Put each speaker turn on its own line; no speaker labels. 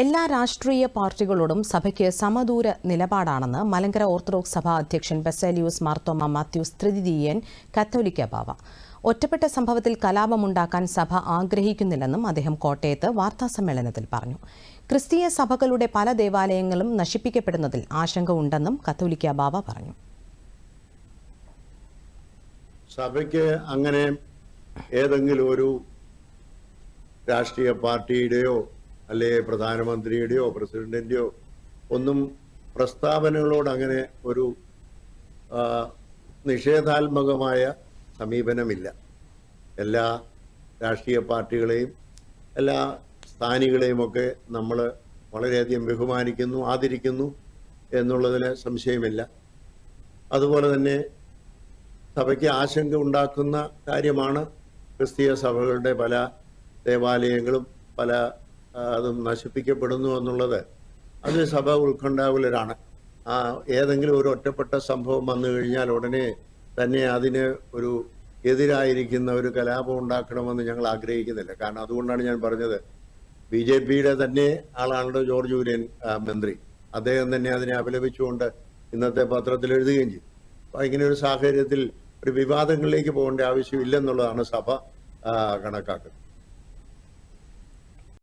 എല്ലാ രാഷ്ട്രീയ പാർട്ടികളോടും സഭയ്ക്ക് സമദൂര നിലപാടാണെന്ന് മലങ്കര ഓർത്തഡോക്സ് സഭ അധ്യക്ഷൻ ബെസേലിയൂസ് മാർത്തോമ മാത്യൂസ് ത്രിതിദീയൻ കത്തോലിക്ക ബാവ ഒറ്റപ്പെട്ട സംഭവത്തിൽ കലാപമുണ്ടാക്കാൻ സഭ ആഗ്രഹിക്കുന്നില്ലെന്നും അദ്ദേഹം കോട്ടയത്ത് വാർത്താസമ്മേളനത്തിൽ പറഞ്ഞു. ക്രിസ്തീയ സഭകളുടെ പല ദേവാലയങ്ങളും നശിപ്പിക്കപ്പെടുന്നതിൽ ആശങ്ക ഉണ്ടെന്നും കത്തോലിക്ക ബാവ പറഞ്ഞു.
സഭയ്ക്ക് അങ്ങനെ ഏതെങ്കിലും ഒരു രാഷ്ട്രീയ പാർട്ടിയുടെയോ അല്ലെ പ്രധാനമന്ത്രിയുടെയോ പ്രസിഡന്റിന്റെയോ ഒന്നും പ്രസ്താവനകളോട് അങ്ങനെ ഒരു നിഷേധാത്മകമായ സമീപനമില്ല. എല്ലാ രാഷ്ട്രീയ പാർട്ടികളെയും എല്ലാ സ്ഥാനികളെയും ഒക്കെ നമ്മൾ വളരെയധികം ബഹുമാനിക്കുന്നു ആദരിക്കുന്നു എന്നുള്ളതിന് സംശയമില്ല. അതുപോലെ തന്നെ സഭയ്ക്ക് ആശങ്ക ഉണ്ടാക്കുന്ന കാര്യമാണ് ക്രിസ്തീയ സഭകളുടെ പല ദേവാലയങ്ങളും പല അതും നശിപ്പിക്കപ്പെടുന്നു എന്നുള്ളത് അത് സഭ ഉത്കണ്ഠാകുലരാണ്. ആ ഏതെങ്കിലും ഒരു ഒറ്റപ്പെട്ട സംഭവം വന്നു കഴിഞ്ഞാൽ ഉടനെ തന്നെ അതിന് ഒരു എതിരായിരിക്കുന്ന ഒരു കലാപം ഉണ്ടാക്കണമെന്ന് ഞങ്ങൾ ആഗ്രഹിക്കുന്നില്ല. കാരണം അതുകൊണ്ടാണ് ഞാൻ പറഞ്ഞത്. ബി ജെ പിയുടെ തന്നെ ആളാണല്ലോ ജോർജ് കുര്യൻ മന്ത്രി. അദ്ദേഹം തന്നെ അതിനെ അപലപിച്ചുകൊണ്ട് ഇന്നത്തെ പത്രത്തിൽ എഴുതുകയും ചെയ്തു. അപ്പം ഇങ്ങനെ ഒരു സാഹചര്യത്തിൽ ഒരു വിവാദങ്ങളിലേക്ക് പോകേണ്ട ആവശ്യമില്ലെന്നുള്ളതാണ് സഭ കണക്കാക്കുന്നത്.